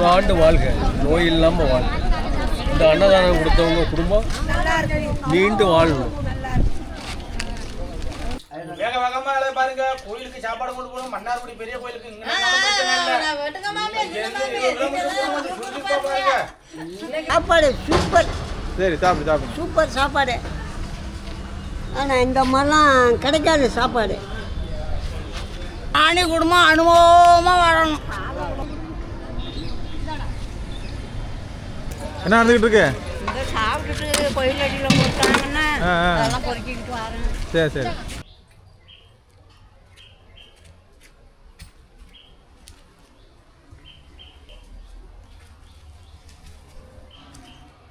நூறாண்டு வாழ்க. நோய் இல்லாமல் வாழ்க. இந்த அன்னதானம் கொடுத்தவங்க குடும்பம் நீண்டு வாழணும் வேக வேகமா வேலையை பாருங்க. கோயிலுக்கு சாப்பாடு கொண்டு போகணும். மன்னார்குடி பெரிய கோயிலுக்கு. சாப்பாடு சூப்பர் சரி சாப்பிடு சாப்பிடு. சூப்பர் சாப்பாடு. ஆனால் இந்த மாதிரிலாம் கிடைக்காது சாப்பாடு. ஆணி குடும்பம் அனுபவமாக வாழணும் என்ன நடந்துக்கிட்டு இருக்கு? சாப்பிட்டுட்டு கோயில் அடியில் கொடுத்தாங்கன்னா. அதெல்லாம் பொறுக்கிக்கிட்டு வரேன். சரி சரி.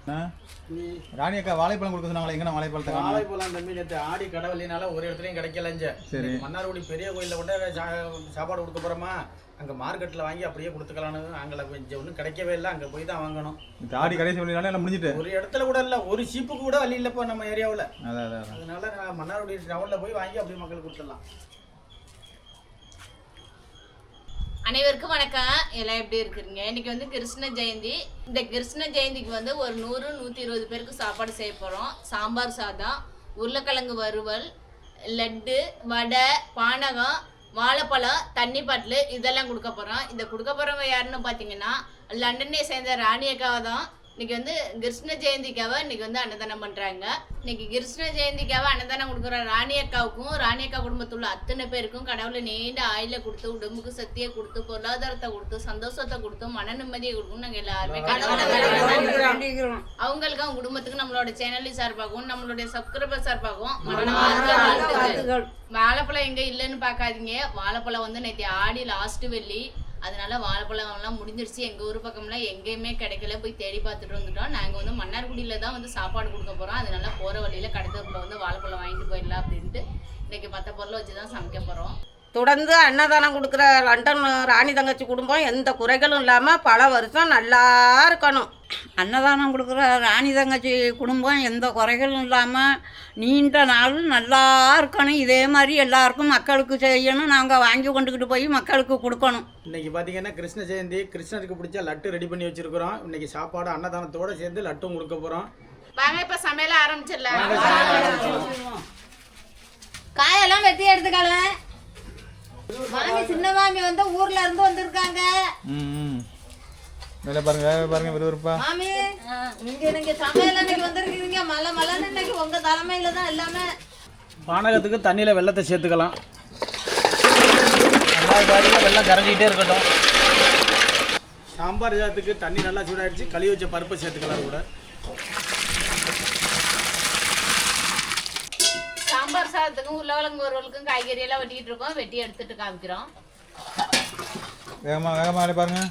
அண்ணா, ராணி அக்கா வாழைப்பழம் கொடுக்க சொன்னாங்களே எங்கண்ணா வாழைப்பழத்தை? வாழைப்பழம் தம்பி நேத்து ஆடி கடவுளினால ஒரு இடத்துலயும் கிடைக்கல இங்க. சரி. மன்னார்குடி பெரிய கோயில்ல கொண்டு சாப்பாடு கொடுக்க போறோமா அங்க மார்க்கெட்ல வாங்கி அப்படியே கொடுத்துக்கலான்னு அங்கே கொஞ்சம் ஒன்றும் கிடைக்கவே இல்லை அங்க போய் தான் வாங்கணும் ஆடி கடைசி எல்லாம் முடிஞ்சிட்டு ஒரு இடத்துல கூட இல்ல ஒரு சீப்புக்கு கூட வழி இல்லப்பா நம்ம ஏரியாவுல அதான் அதான் அதான். அதனால மன்னார்குடி டவுன்ல போய் வாங்கி அப்படியே மக்களுக்கு கொடுத்துடலாம் அனைவருக்கும் வணக்கம். எல்லாம் எப்படி இருக்கிறீங்க? இன்னைக்கு வந்து கிருஷ்ண ஜெயந்தி. இந்த கிருஷ்ண ஜெயந்திக்கு வந்து ஒரு நூறு நூற்றி இருபது பேருக்கு சாப்பாடு செய்ய போகிறோம் சாம்பார் சாதம் உருளைக்கிழங்கு வறுவல் லட்டு வடை பானகம் வாழைப்பழம் தண்ணி பாட்டில் இதெல்லாம் கொடுக்க போகிறோம் இந்த கொடுக்க போகிறவங்க யாருன்னு பார்த்தீங்கன்னா லண்டனை சேர்ந்த ராணி அக்காவை தான் இன்னைக்கு வந்து கிருஷ்ண ஜெயந்திக்காக இன்னைக்கு வந்து அன்னதானம் பண்ணுறாங்க இன்னைக்கு கிருஷ்ண ஜெயந்திக்காக அன்னதானம் கொடுக்குற ராணி அக்காவுக்கும் ராணி அக்கா குடும்பத்துள்ள அத்தனை பேருக்கும் கடவுளை நீண்ட ஆயில கொடுத்து உடம்புக்கு சக்தியை கொடுத்து பொருளாதாரத்தை கொடுத்து சந்தோஷத்தை கொடுத்து மன நிம்மதியை கொடுக்கும் நாங்கள் எல்லாருமே. அவங்களுக்கு அவங்க குடும்பத்துக்கு நம்மளோட சேனல் சார்பாகவும் நம்மளுடைய சப்ஸ்கிரைபர் சார்பாகவும். வாழைப்பழம் எங்க இல்லைன்னு பார்க்காதீங்க. வாழைப்பழம் வந்து நேற்று ஆடி லாஸ்ட் வெள்ளி. அதனால வாழைப்பழம்லாம் முடிஞ்சிருச்சு. எங்கள் ஊர் பக்கம்லாம் எங்கேயுமே கிடைக்கல. போய் தேடி பார்த்துட்டு வந்துட்டோம். நாங்கள் வந்து மன்னார்குடியில் தான் வந்து சாப்பாடு கொடுக்க போகிறோம் அதனால போகிற வழியில் கடத்தூர்ல வந்து வாழைப்பழம் வாங்கிட்டு போயிடலாம் அப்படின்ட்டு இன்னைக்கு மற்ற பொருளை வச்சு தான் சமைக்க போகிறோம் தொடர்ந்து அன்னதானம் கொடுக்குற லண்டன் ராணி தங்கச்சி குடும்பம் எந்த குறைகளும் இல்லாமல் பல வருஷம் நல்லா இருக்கணும். அன்னதானம் கொடுக்குற ராணி தங்கச்சி குடும்பம் எந்த குறைகளும் இல்லாமல் நீண்ட நாள் நல்லா இருக்கணும். இதே மாதிரி எல்லாருக்கும் மக்களுக்கு செய்யணும். நாங்கள் வாங்கி கொண்டுக்கிட்டு போய் மக்களுக்கு கொடுக்கணும். இன்னைக்கு பாத்தீங்கன்னா கிருஷ்ண ஜெயந்தி கிருஷ்ணருக்கு பிடிச்ச லட்டு ரெடி பண்ணி வச்சிருக்கிறோம். இன்னைக்கு சாப்பாடு அன்னதானத்தோட சேர்ந்து லட்டும் கொடுக்க போறோம். வாங்க இப்ப சமையல ஆரம்பிச்சிடலாம். காயெல்லாம் வெட்டி எடுத்துக்கலாம் மாமி சின்ன மாமி வந்து ஊர்ல இருந்து வந்திருக்காங்க. ம் ம் வேலை பாருங்க வேலை பாருங்க விறுவிறுப்பா மாமி நீங்க நீங்க சமையல் அன்னைக்கு வந்திருக்கீங்க மலை மலைன்னு இன்னைக்கு உங்க தலைமையில தான் எல்லாமே. பானகத்துக்கு தண்ணியில் வெள்ளத்தை சேர்த்துக்கலாம். வெள்ளம் கரைஞ்சிக்கிட்டே இருக்கட்டும். சாம்பார் சாதத்துக்கு தண்ணி நல்லா சூடாயிடுச்சு. கழுவி வச்ச பருப்பை சேர்த்துக்கலாம் கூட. சாம்பார் சாதத்துக்கும் உருளைக்கிழங்கு ஒருவலுக்கும் காய்கறி எல்லாம் வெட்டிட்டு இருக்கோம். வெட்டி எடுத்துட்டு காமிக்கிறோம். வேகமாக வேகமாக வேலை பாருங்க.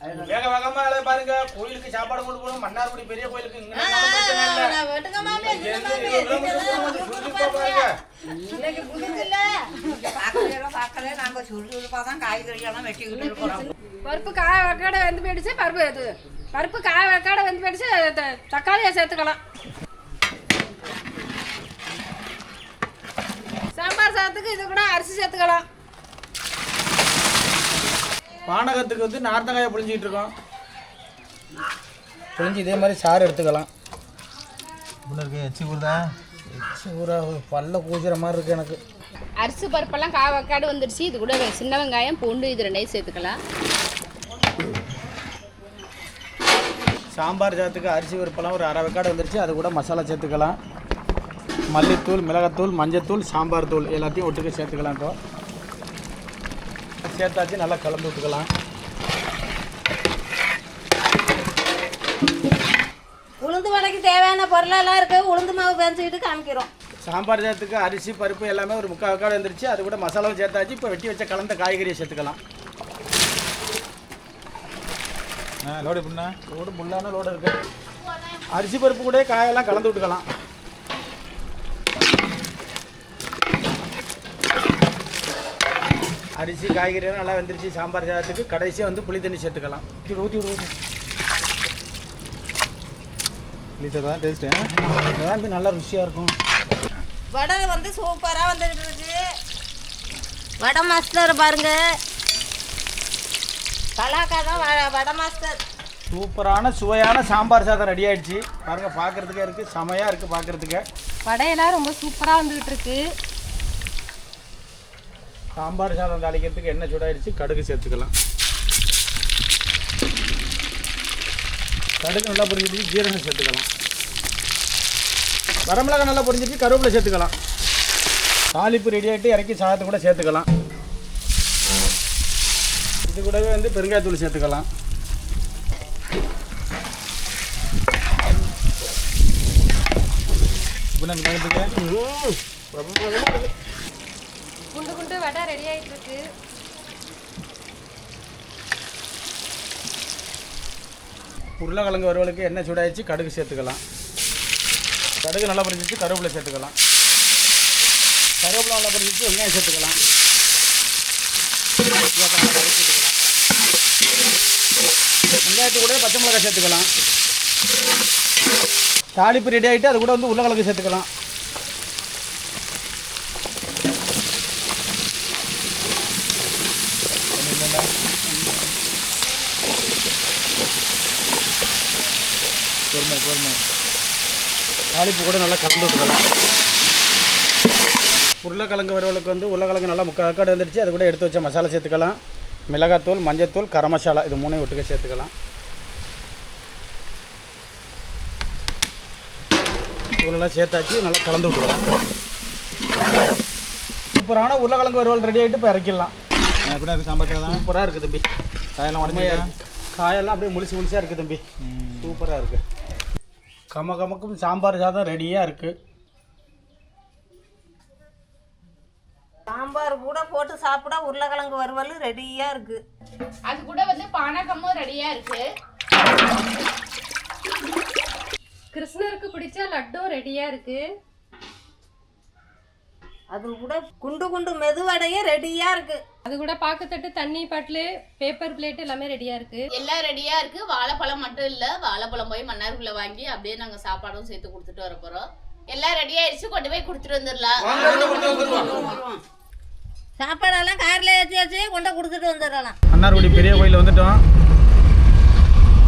வேக வேகமா வேலையை பாருங்க. கோயிலுக்கு சாப்பாடு கொண்டு போகணும். மன்னார்குடி பெரிய கோயிலுக்கு பருப்பு காய வெக்காடை வெந்து போயிடுச்சு. பருப்பு இது பருப்பு காய வெக்காடை வெந்து போயிடுச்சு. த- தக்காளியை சேர்த்துக்கலாம். சாம்பார் சாதத்துக்கு இது கூட அரிசி சேர்த்துக்கலாம். பானகத்துக்கு வந்து நார்த்தங்காயை புழிஞ்சிட்டு இருக்கோம். புழிஞ்சு இதே மாதிரி சாறு எடுத்துக்கலாம். இருக்கு எச்சி ஊறுதா? ஊரா பல்ல கூச்சுற மாதிரி இருக்கு எனக்கு. அரிசி பருப்பெல்லாம் காய் வெக்காடு வந்துடுச்சு இது கூட சின்ன வெங்காயம் பூண்டு இது ரெண்டையும் சேர்த்துக்கலாம். சாம்பார் சாதத்துக்கு அரிசி பருப்பெல்லாம் ஒரு அரை வெக்காடு வந்துருச்சு. அது கூட மசாலா சேர்த்துக்கலாம். மல்லித்தூள் மிளகாத்தூள் மஞ்சத்தூள் சாம்பார் தூள் எல்லாத்தையும் ஒட்டுக்க சேர்த்துக்கலாம் இப்போ. சேர்த்தாச்சு நல்லா கலந்து விட்டுக்கலாம். உளுந்து வடைக்கு தேவையான பொருளெல்லாம் இருக்குது உளுந்து மாவு பெஞ்சிக்கிட்டு காமிக்கிறோம். சாம்பார் சாதத்துக்கு அரிசி பருப்பு எல்லாமே ஒரு முக்கால் வெக்காடு வந்துருச்சு. அது கூட மசாலாவும் சேர்த்தாச்சு. இப்போ வெட்டி வச்ச கலந்த காய்கறியை சேர்த்துக்கலாம். ஆ லோடு பண்ணா? லோடு முள்ளான லோடு இருக்கு. அரிசி பருப்பு கூட காயெல்லாம் கலந்து விட்டுக்கலாம். அரிசி காய்கறி நல்லா வெந்துருச்சு சாம்பார் சாதத்துக்கு. கடைசியாக வந்து புளி தண்ணி சேர்த்துக்கலாம். இது ஊற்றி விடு ஊற்றி லீட்டர் தான் டேஸ்ட்டு அதான் வந்து நல்லா ருசியாக இருக்கும். வடை வந்து சூப்பராக வந்துக்கிட்டு இருக்கு. வடை மாஸ்டர் பாருங்க. கலாக்கா தான் வ- வடை மாஸ்டர் சூப்பரான சுவையான சாம்பார் சாதம் ரெடி ஆயிடுச்சு. பாருங்க பார்க்கறதுக்கே இருக்கு செமையா இருக்கு பார்க்கறதுக்கு வடையெல்லாம் ரொம்ப சூப்பராக வந்துகிட்டு இருக்கு. சாம்பார் சாதம் தாளிக்கிறதுக்கு எண்ணெய் சூடாயிடுச்சு கடுகு சேர்த்துக்கலாம். கடுகு நல்லா பொரிஞ்சிட்டு ஜீரகம் சேர்த்துக்கலாம். வரமிளகாய் நல்லா பொரிஞ்சிட்டு கருவேப்பிலை சேர்த்துக்கலாம். தாளிப்பு ரெடி ஆகிட்டு இறக்கி சாதத்தை கூட சேர்த்துக்கலாம். இது கூடவே வந்து பெருங்காயத்தூள் சேர்த்துக்கலாம். இப்போ நம்ம வடை ரெடி ஆயிட்டு இருக்கு உருளைக்கிழங்கு வறுவலுக்கு எண்ணெய் சூடாயிடுச்சு கடுகு சேர்த்துக்கலாம். கடுகு நல்லா பொரிஞ்சிச்சு கருவேப்பிலை சேர்த்துக்கலாம். கருவேப்பிலை நல்லா பொரிஞ்சிச்சு வெங்காயம் சேர்த்துக்கலாம். வெங்காயத்து கூட பச்சை மிளகாய் சேர்த்துக்கலாம். தாளிப்பு ரெடி ஆகிட்டு அது கூட வந்து உருளைக்கிழங்கு சேர்த்துக்கலாம். பொறுமை பொறுமை. தாளிப்பு கூட நல்லா கலந்து விட்டுக்கலாம். உருளைக்கிழங்கு வறுவலுக்கு வந்து உருளைக்கிழங்கு நல்லா முக்கால் காடு வந்துடுச்சு. அது கூட எடுத்து வச்ச மசாலா சேர்த்துக்கலாம். மிளகாத்தூள் மஞ்சத்தூள் கரம் மசாலா இது மூணையும் ஒட்டுக்க சேர்த்துக்கலாம். இவ்வளோலாம் சேர்த்தாச்சு. நல்லா கலந்து விட்டுக்கலாம். சூப்பரான உருளைக்கிழங்கு வறுவல் ரெடி ஆகிட்டு இப்போ இறக்கிடலாம். எப்படி இருக்கு சாம்பார் சூப்பராக இருக்குது தம்பி. உடமையா உடம்பு. காயெல்லாம் அப்படியே முழிச்சு முழிச்சா இருக்குது தம்பி. சூப்பராக இருக்குது கம கமக்கும் சாம்பார் சாதம் ரெடியாக இருக்குது சாம்பார் கூட போட்டு சாப்பிட உருளைக்கிழங்கு வறுவல் ரெடியாக இருக்குது அது கூட வந்து பானகமும் ரெடியா இருக்கு. கிருஷ்ணருக்கு பிடிச்ச லட்டும் ரெடியாக இருக்கு. அது கூட குண்டு குண்டு மெதுவடையே ரெடியாக இருக்குது அது கூட பாக்குத்தட்டு தண்ணி பாட்டிலு பேப்பர் பிளேட் எல்லாமே ரெடியாக இருக்கு. எல்லாம் ரெடியா இருக்கு. வாழைப்பழம் மட்டும் இல்ல வாழைப்பழம் போய் மன்னாருக்குள்ள வாங்கி அப்படியே நாங்க சாப்பாடும் சேர்த்து கொடுத்துட்டு வர போறோம். எல்லாம் ரெடி ஆயிடுச்சு கொண்டு போய் கொடுத்துட்டு வந்துடலாம். சாப்பாடெல்லாம் காரில் ஏற்றி வச்சு கொண்டு கொடுத்துட்டு வந்துடலாம். மன்னார்குடி பெரிய கோயில் வந்துட்டோம்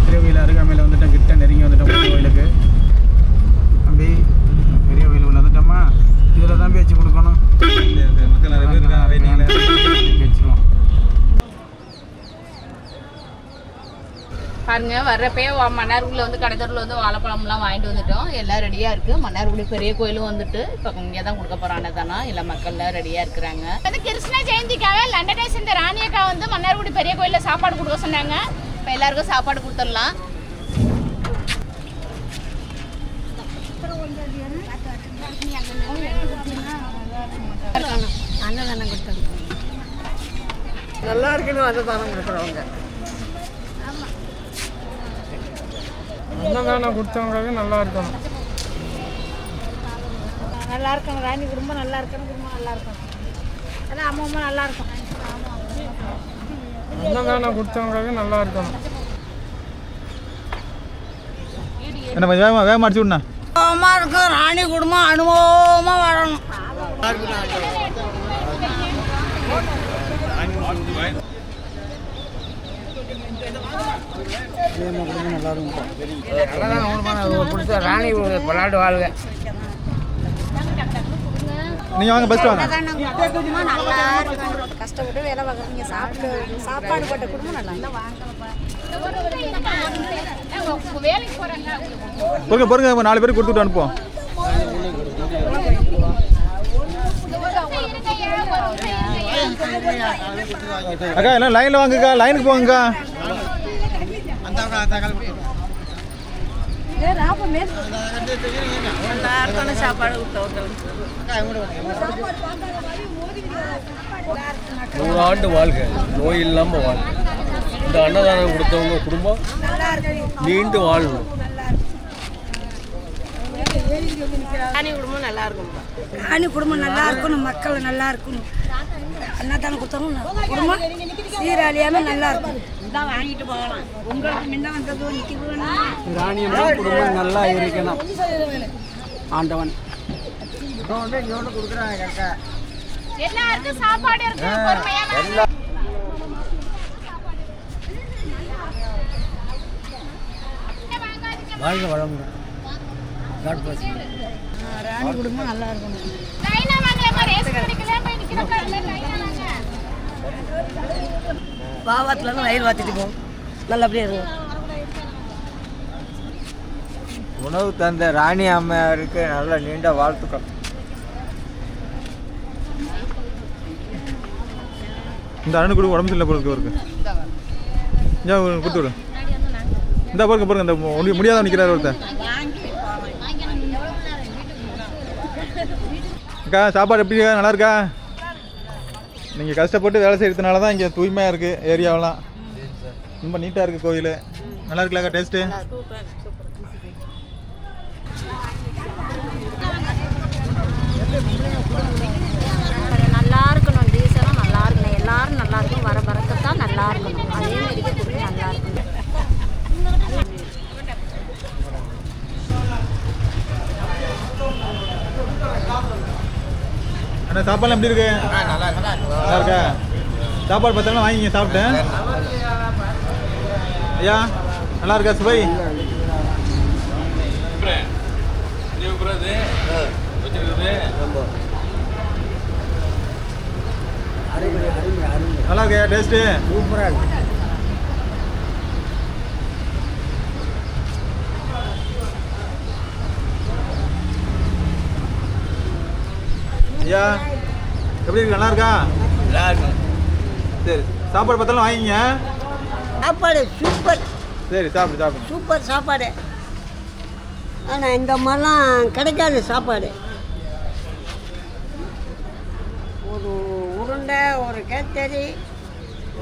பெரிய கோயில் அருகாமையில் வந்துட்டோம் கிட்ட நெருங்கி வந்துட்டோம் பெரிய கோயிலுக்கு தம்பி பெரிய கோயில் வந்துட்டோமா இதில் தான் வச்சு கொடுக்கணும் மக்கள் நிறைய பேர் இருக்காங்க வெயிட்டிங்கில் வச்சுருவோம் பாருங்க வர்றப்பே வா- மன்னார்குடியில் வந்து கடைத்தூரில் வந்து வாழைப்பழம்லாம் வாங்கிட்டு வந்துட்டோம். எல்லாம் ரெடியாக இருக்குது மன்னார்குடி பெரிய கோயிலும் வந்துட்டு இப்போ இங்கே தான் கொடுக்க போகிறோம் அன்னதானம் எல்லா மக்கள்லாம் ரெடியாக இருக்கிறாங்க. வந்து கிருஷ்ண ஜெயந்திக்காக லண்டனை சேர்ந்த ராணியக்கா வந்து மன்னார்குடி பெரிய கோயிலில் சாப்பாடு கொடுக்க சொன்னாங்க. இப்போ எல்லாருக்கும் சாப்பாடு கொடுத்துடலாம். நல்லா இருக்குன்னு அன்னதானம் கொடுக்குறவங்க. அன்னதானம் கொடுத்தவங்களுக்கு நல்லா இருக்கணும். நல்லா இருக்கணும் ராணி குடும்பம் நல்லா இருக்கணும் குடும்பம் நல்லா இருக்கணும். அதான் அம்மா அம்மா நல்லா இருக்கும் அன்னதானம் கொடுத்தவங்களுக்கு நல்லா இருக்கணும். என்ன கொஞ்சம் வேகமாக வேகமாக அடிச்சு விடணா அனுபவமாக இருக்கும் ராணி குடும்பம் அனுபவமாக வரணும் நீங்கள் வாங்க பெஸ்ட் வாங்க. குடும்பம் நல்லா இருக்கணும் கஷ்டப்பட்டு வேலை பார்க்குறீங்க சாப்பிட்டு சாப்பாடு போட்ட குடும்பம் நல்லா பொறுங்க பொறுங்க நாலு பேருக்கு கொடுத்துட்டு அனுப்புவோம். அக்கா எல்லாம் லைனில் வாங்குக்கா லைனுக்கு போங்கக்கா. நல்லா இருக்கணும் சாப்பாடு கொடுத்தவங்களுக்கு நூறாண்டு வாழ்க. நோய் இல்லாமல் வாழ்க. இந்த அன்னதானம் கொடுத்தவங்க குடும்பம் நீண்டு வாழணும் ராணி குடும்பம் நல்லா இருக்கும். ராணி குடும்பம் நல்லா இருக்கணும் மக்கள் நல்லா இருக்கணும் அன்னதானம் கொடுத்தவங்க குடும்பம் சீராளியாம நல்லா இருக்கும். தான் வாங்கிட்டு போகலாம். உங்களுக்கு முன்ன வந்ததும் நிற்கிறதும் ராணியம்மா குடும்பம் நல்லா இருக்கணும். ஆண்டவன். இப்போ வந்து கொடுக்குறாங்க கரெக்டாக எல்லாருக்கும் சாப்பாடு நல்லா இருக்கும் பாவாத்துலேருந்து வயல் வாத்திட்டு போகும் நல்லபடியாக இருக்கும் உணவு தந்த ராணி அம்மையாருக்கு நல்ல நீண்ட வாழ்த்துக்கள். இந்த அண்ணன் கூட உடம்பு சரியில்லை போல இருக்கு ஏன் கொடுத்து விடு. இந்த பாருங்க பாருங்க இந்த முடி முடியாத நிற்கிறார் ஒருத்தர் அக்கா சாப்பாடு எப்படி இருக்கா? நல்லா இருக்கா? நீங்கள் கஷ்டப்பட்டு வேலை செய்கிறதுனால தான் இங்கே தூய்மையாக இருக்குது ஏரியாவெல்லாம். ரொம்ப நீட்டாக இருக்குது கோயில். நல்லா இருக்குல்லக்கா டேஸ்ட்டு நல்லா இருக்கணும் டீசலும் நல்லா இருக்கணும். எல்லாரும் நல்லா இருக்கணும் வர வரக்கத்தான் நல்லா இருக்கணும். அதே மாதிரி நல்லா இருக்கணும். அண்ணா சாப்பாடுலாம் எப்படி இருக்கு? நல்லா இருக்கா. சாப்பாடு பார்த்தாலும் வாங்கிங்க சாப்பிட்டேன் ஐயா நல்லா இருக்கா அருமை நல்லா இருக்கா டேஸ்ட்டு சூப்பராக இருக்கு. ஐயா எப்படி இருக்கு நல்லா இருக்கா சரி சாப்பாடு பார்த்தாலும் வாங்கிங்க சாப்பாடு சூப்பர். சரி சாப்பிடு சாப்பிடு. சூப்பர் சாப்பாடு. ஆனால் இந்த மாதிரிலாம் கிடைக்காது சாப்பாடு. ஒரு உருண்டை ஒரு கேத்தரி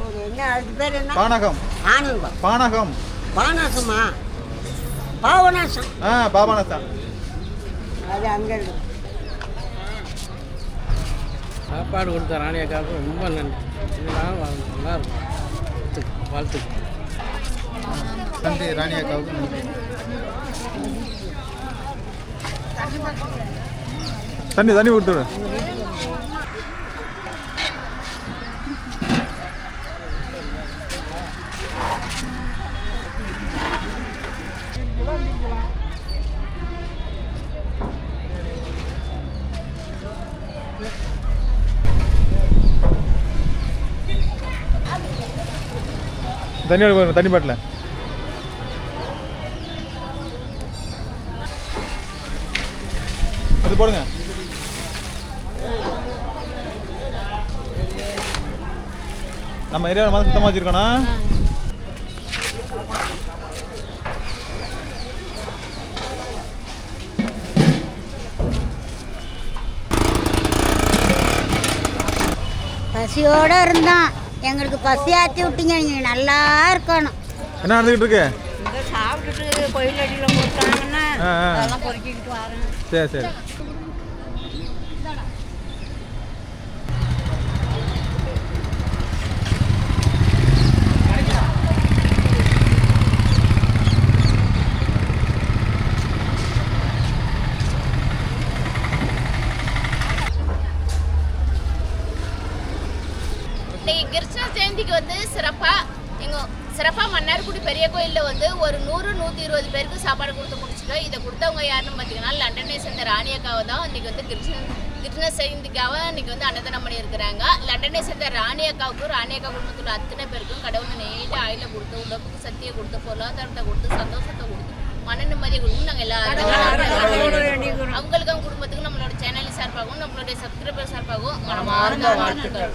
ஒரு என்ன அதுக்கு பேர் என்ன? பானகம். ஆனந்தம் பானகம். பானாசமா பாவனாசம் ஆ பாபானசா அது அங்கே இருக்கு. சாப்பாடு கொடுத்த ராணியக்காவுக்கு ரொம்ப நன்றி. இதெல்லாம் நல்லா இருக்கும் வாழ்த்துக்கள் நன்றி ராணியக்காவுக்கு நன்றி. தண்ணி தண்ணி கொடுத்துரு தண்ணி எடுக்க தண்ணி பாட்டில். அது போடுங்க. நம்ம ஏரியாவில் மாதிரி சுத்தமாக வச்சுருக்கோண்ணா பசியோடு இருந்தான். எங்களுக்கு பசி ஆற்றி விட்டீங்க நீங்கள் நல்லா இருக்கணும். என்ன நடந்துக்கிட்டு இருக்கு? சாப்பிட்டுட்டு கோயில் அடியில் கொடுத்தாங்கன்னா. அதெல்லாம் பொறுக்கிக்கிட்டு வரேன். சரி சரி இன்னைக்கு கிருஷ்ண ஜெயந்திக்கு வந்து சிறப்பாக எங்கள் சிறப்பாக மன்னார்குடி பெரிய கோயிலில் வந்து ஒரு நூறு நூற்றி இருபது பேருக்கு சாப்பாடு கொடுத்து முடிச்சிட்டோம் இதை கொடுத்தவங்க யாருன்னு பார்த்தீங்கன்னா லண்டனை சேர்ந்த ராணி அக்காவை தான் இன்னைக்கு வந்து கிருஷ்ணன் கிருஷ்ண ஜெயந்திக்காக இன்னைக்கு வந்து அன்னதானம் பண்ணி இருக்கிறாங்க லண்டனை சேர்ந்த ராணி அக்காவுக்கும் ராணி அக்கா குடும்பத்தில் அத்தனை பேருக்கும் கடவுள் நீண்ட ஆயில கொடுத்து உடம்புக்கு சக்தியை கொடுத்து பொருளாதாரத்தை கொடுத்து சந்தோஷத்தை கொடுத்து மன நிம்மதியை கொடுத்து நாங்கள் எல்லாரும் அவங்களுக்கு அவங்க குடும்பத்துக்கு நம்மளோட சேனல் சார்பாகவும் நம்மளுடைய சப்ஸ்கிரைபர் சார்பாகவும் மனமார்ந்த வாழ்த்துக்கள்.